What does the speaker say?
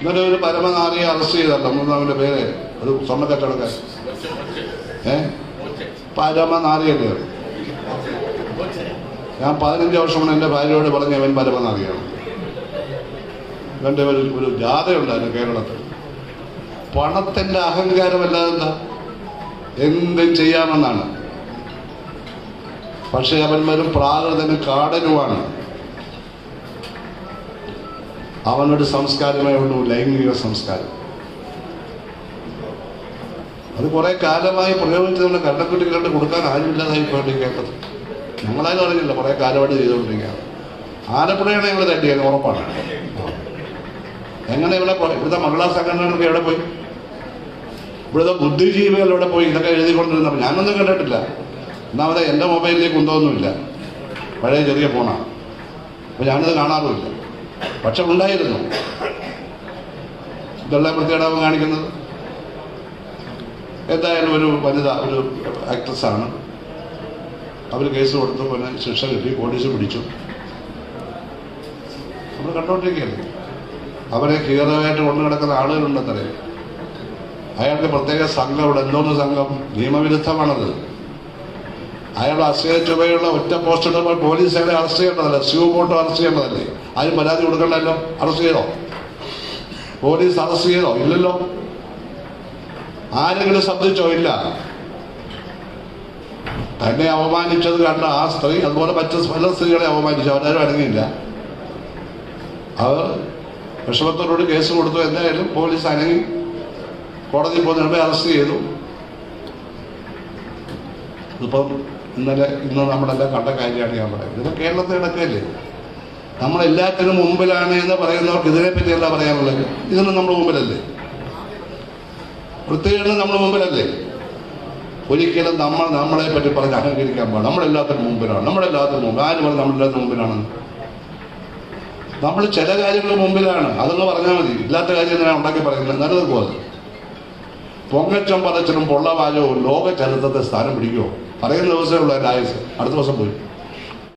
ഇന്നലെ ഒരു പരമനാറിയെ അറസ്റ്റ് ചെയ്തല്ലോ മൂന്നാമിന്റെ പേര്. അത് സ്വർണ കച്ചവടക്കാരൻ ഏ? പരമനാറിയല്ലേ ഞാൻ പതിനഞ്ച് വർഷം എന്റെ ഭാര്യയോട് പറഞ്ഞ അവൻ പരമനാറിയാണ് ഇവന്റെ ഒരു ജാഥയുണ്ടായിരുന്നു കേരളത്തിൽ. പണത്തിന്റെ അഹങ്കാരമല്ലാതെ എന്താ? എന്തും ചെയ്യാമെന്നാണ്. പക്ഷേ അവന്മാരും പ്രാകൃതന് കാടനുമാണ്. അവനൊരു സംസ്കാരമേ ഉള്ളൂ ലൈംഗിക സംസ്കാരം. അത് കുറെ കാലമായി പ്രയോഗിച്ച് നമ്മൾ കണ്ടക്കുട്ടികളുടെ കൊടുക്കാൻ ആരുമില്ലാതായി പോയിട്ട് കേട്ടത്. ഞങ്ങളാരും അറിയില്ല കുറെ കാലമായിട്ട് ചെയ്തുകൊണ്ടിരിക്കുകയാണ്. ആലപ്പുഴയാണ് ഇവിടെ തട്ടിയത് ഉറപ്പാണ്. എങ്ങനെ ഇവിടെ ഇവിടുത്തെ മഹിളാ സംഘടനകളൊക്കെ എവിടെ പോയി? ഇവിടുത്തെ ബുദ്ധിജീവികൾ എവിടെ പോയി? ഇതൊക്കെ എഴുതിക്കൊണ്ടിരുന്നപ്പോൾ ഞാനൊന്നും കണ്ടിട്ടില്ല ഒന്നാമത് എന്റെ മൊബൈലിലേക്ക് കൊണ്ടുവന്നുമില്ല പഴയ ചെറിയ ഫോണാണ്. അപ്പോൾ ഞാനിത് കാണാറുമില്ല. പക്ഷെ ഉണ്ടായിരുന്നു. ഇതെല്ലാം പ്രത്യേകം കാണിക്കുന്നത്. എന്തായാലും ഒരു വനിത ഒരു ആക്ട്രസ്സാണ് അവർ കേസ് കൊടുത്തു പിന്നെ ശിക്ഷ കിട്ടി പോലീസ് പിടിച്ചു. നമ്മൾ കണ്ടോണ്ടിരിക്കുകയല്ലേ അവരെ കീറവായിട്ട് കൊണ്ടു കിടക്കുന്ന ആളുകളുണ്ടെന്നറിയാം അയാൾക്ക് പ്രത്യേക സംഘം ഇവിടെ എന്തോന്ന് സംഘം? നിയമവിരുദ്ധമാണത്. അയാൾ അശ്രയ ചുവയുള്ള ഒറ്റ പോസ്റ്റ് ഇടുമ്പോൾ പോലീസ് അയാളെ അറസ്റ്റ് ചെയ്യേണ്ടതല്ലേ? സ്യൂ ബോട്ടോ അറസ്റ്റ് ചെയ്യേണ്ടതല്ലേ? അതിന് പരാതി കൊടുക്കണ്ടല്ലോ? അറസ്റ്റ് ചെയ്തോ? പോലീസ് അറസ്റ്റ് ചെയ്തോ? ഇല്ലല്ലോ. ആരെങ്കിലും ശ്രദ്ധിച്ചോ? ഇല്ല. തന്നെ അവമാനിച്ചത് കണ്ട ആ സ്ത്രീ അതുപോലെ മറ്റ് പല സ്ത്രീകളെ അവമാനിച്ചു. അവരാരും അടങ്ങിയില്ല. അവർ വിഷമത്തോടുകൂടി കേസ് കൊടുത്തു. എന്തായാലും പോലീസ് അനങ്ങി കോടതി പോകുന്നതിന് അറസ്റ്റ് ചെയ്തു. ഇതിപ്പം ഇന്നലെ ഇന്ന് നമ്മളെല്ലാം കണ്ട കാര്യമാണ് ഞാൻ പറയുന്നത്. ഇത് കേരളത്തിൽ ഇടക്കല്ലേ നമ്മളെല്ലാത്തിനും മുമ്പിലാണ് എന്ന് പറയുന്നവർക്ക് ഇതിനെപ്പറ്റി എന്താ പറയാനുള്ളത്? ഇതിനും നമ്മൾ മുമ്പിലല്ലേ? വൃത്തികേടിന് നമ്മൾ മുമ്പിലല്ലേ? ഒരിക്കലും നമ്മൾ നമ്മളെ പറ്റി പറഞ്ഞ് അഹങ്കരിക്കാൻ പാടില്ല. നമ്മളെല്ലാത്തിനും മുമ്പിലാണ്. നമ്മളെല്ലാത്തിനും മുമ്പ് ആര് പറഞ്ഞു നമ്മളെല്ലാത്തിനും മുമ്പിലാണ്? നമ്മൾ ചില കാര്യങ്ങൾ മുമ്പിലാണ്. അതൊന്ന് പറഞ്ഞാൽ മതി. ഇല്ലാത്ത കാര്യം ഞാൻ ഉണ്ടാക്കി പറയുന്നത്. നല്ലത് പോലെ പൊങ്ങച്ചം പതച്ചനും പൊള്ളവാചവും ലോക ചരിത്രത്തെ സ്ഥാനം പിടിക്കുമോ പറയുന്ന ദിവസമേ ഉള്ളൂ ആയുസ്. അടുത്ത ദിവസം പോയി.